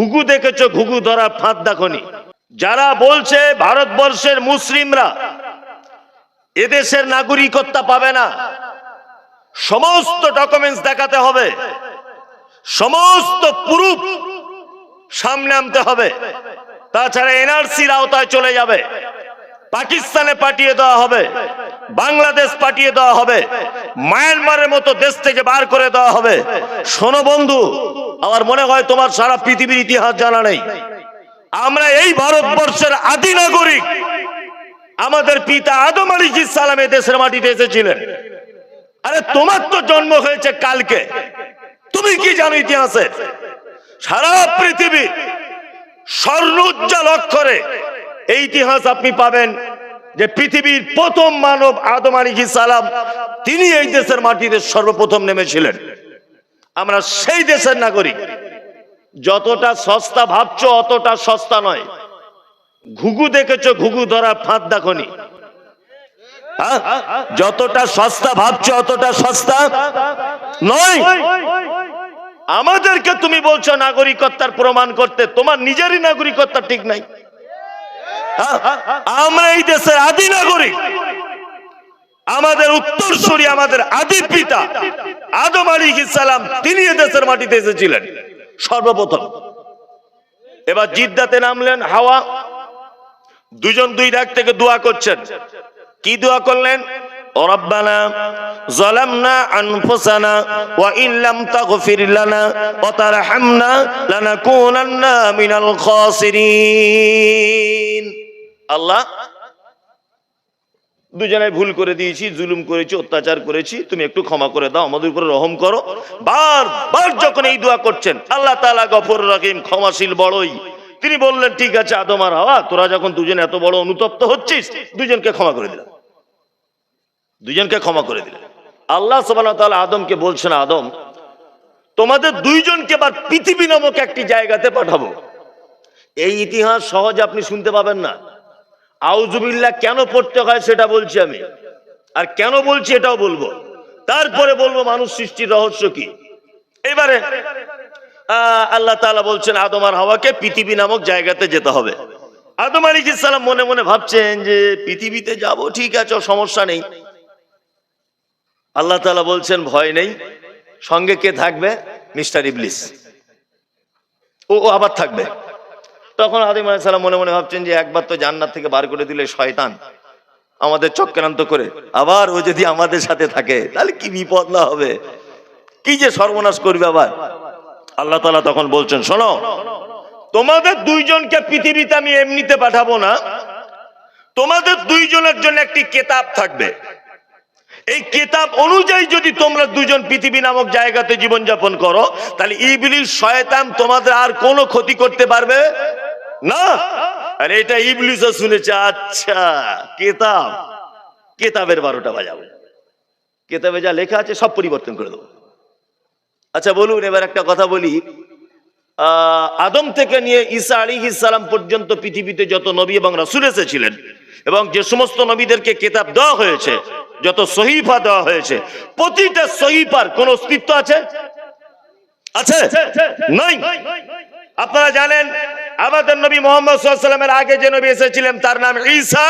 ঘুঘু দেখেছ, ঘুঘু ধরা ফাঁদ দেখনি। যারা বলছে ভারতবর্ষের মুসলিমরা এদেশের নাগরিকত্ব পাবে না, সমস্ত ডকুমেন্টস দেখাতে হবে, সমস্ত প্রুফ সামনে আনতে হবে। তাছাড়া এনআরসির আওতায় চলে যাবে। পাকিস্তানে পাঠিয়ে দেওয়া হবে, বাংলাদেশ পাঠিয়ে দেওয়া হবে, মায়ানমারের মতো দেশ থেকে বার করে দেওয়া হবে। শোনো বন্ধু, আমার মনে হয় তোমার সারা পৃথিবীর ইতিহাস জানা নেই। আমরা এই ভারতবর্ষের আদি নাগরিক। আমাদের পিতা আদম আলী সালাম দেশের মাটিতে এসেছিলেন। আরে, তোমার তো জন্ম হয়েছে কালকে। তুমি কি জানো ইতিহাসে? সারা পৃথিবী স্বর্ণ উজ্জ্বল অক্ষরে এই ইতিহাস আপনি পাবেন যে পৃথিবীর প্রথম মানব আদম আলী সালাম, তিনি এই দেশের মাটিতে সর্বপ্রথম নেমেছিলেন। আমরা সেই দেশের নাগরিক। যতটা সস্তা ভাবছ, অতটা সস্তা নয়। ঘুঘু দেখেছ, ঘুঘু ধরা ফাঁদ দেখনি? যতটা সস্তা ভাবছ, অতটা সস্তা নয়। আমাদেরকে তুমি বলছো নাগরিকত্বার প্রমাণ করতে। তোমার নিজেরই নাগরিকত্তা ঠিক নাই? আমরা এই দেশের আদি নাগরিক আমাদের উত্তরসূরি আমাদের আদি পিতা আদম আলী সালাম তিনি এ দেশের মাটিতে এসেছিলেন সর্বপ্রথম এবার জিদ্দাতে নামলেন হাওয়া দুজন দুই ডাক থেকে দোয়া করছেন কি দোয়া করলেন ربنا ظلمنا أنفسنا وإن لم تغفر لنا وترحمنا لنكونن من الخاسرين আল্লাহ দুজনে ভুল করে দিয়েছি, জুলুম করেছি, অত্যাচার করেছি, তুমি একটু ক্ষমা করে দাও, আমাদের উপরে রহম করো। বার বার যখন এই দোয়া করছেন, আল্লাহ তাআলা গফর রহিম, ক্ষমাশীল বড়ই। তিনি বললেন, ঠিক আছে, আদম আর হাওয়া, তোরা যখন দুজন এত বড় অনুতপ্ত হচ্ছিস, দুজনকে ক্ষমা করে দিলাম। দুজনকে ক্ষমা করে দিলেন আল্লাহ তাআলা আদমকে বলছেন, আদম, তোমাদের দুইজনকে এবার পৃথিবী নামক একটি জায়গাতে পাঠাবো। এই ইতিহাস সহজ আপনি শুনতে পাবেন না। আউজুবিল্লাহ কেন পড়তে হয় সেটা বলছি আমি। আর কেন বলছি এটাও বলব। তারপরে বলব মানুষ সৃষ্টির রহস্য কি। এবারে আল্লাহ তালা বলছেন, আদম আর হাওয়াকে পৃথিবী নামক জায়গাতে যেতে হবে। আদম আলী সালাম মনে মনে ভাবছেন যে, পৃথিবীতে যাব, ঠিক আছে সমস্যা নেই। আল্লাহ তাআলা বলছেন, ভয় নেই। সঙ্গে কে থাকবে? মিস্টার ইবলিস। ও আবার থাকবে। তখন আদিম আলাইসালাম মনে মনে ভাবছেন যে একবার তো জান্নাত থেকে বার করে দিলে শয়তান আমাদের চক্রান্ত করে। আবার ও যদি আমাদের সাথে থাকে, তাহলে কি বিপদ না হবে? কি যে সর্বনাশ করবে আবার? আল্লাহ তাআলা তখন বলছেন, শোনো, তোমাদের দুইজনকে পৃথিবীতে আমি এমনিতে পাঠাবো না। তোমাদের দুইজনের জন্য একটি কেতাব থাকবে। এই কেতাব অনুযায়ী যদি তোমরা দুজন পৃথিবী নামক জায়গাতে জীবনযাপন করো, তাহলে ইবলিস, শয়তান তোমাদের আর কোনো ক্ষতি করতে পারবে না? আর এটা ইবলিসও শুনেছে আচ্ছা। কেতাব। কেতাবের বারোটা বাজাবো। কেতাবে যা লেখা আছে সব পরিবর্তন করে দেবো। আচ্ছা বলুন, এবার একটা কথা বলি। আদম থেকে নিয়ে ঈসা আলী ইসালাম পর্যন্ত পৃথিবীতে যত নবী এবং রাসুল এসেছিলেন এবং যে সমস্ত নবীদেরকে কেতাব দেওয়া হয়েছে, যত সহিফা দেওয়া হয়েছে, প্রতিটা সহিফার কোন অস্তিত্ব আছে? আছে? নাই? আপনারা জানেন আমাদের নবী মোহাম্মদ সাল্লামের আগে যে নবী এসেছিলেন তার নাম ঈসা।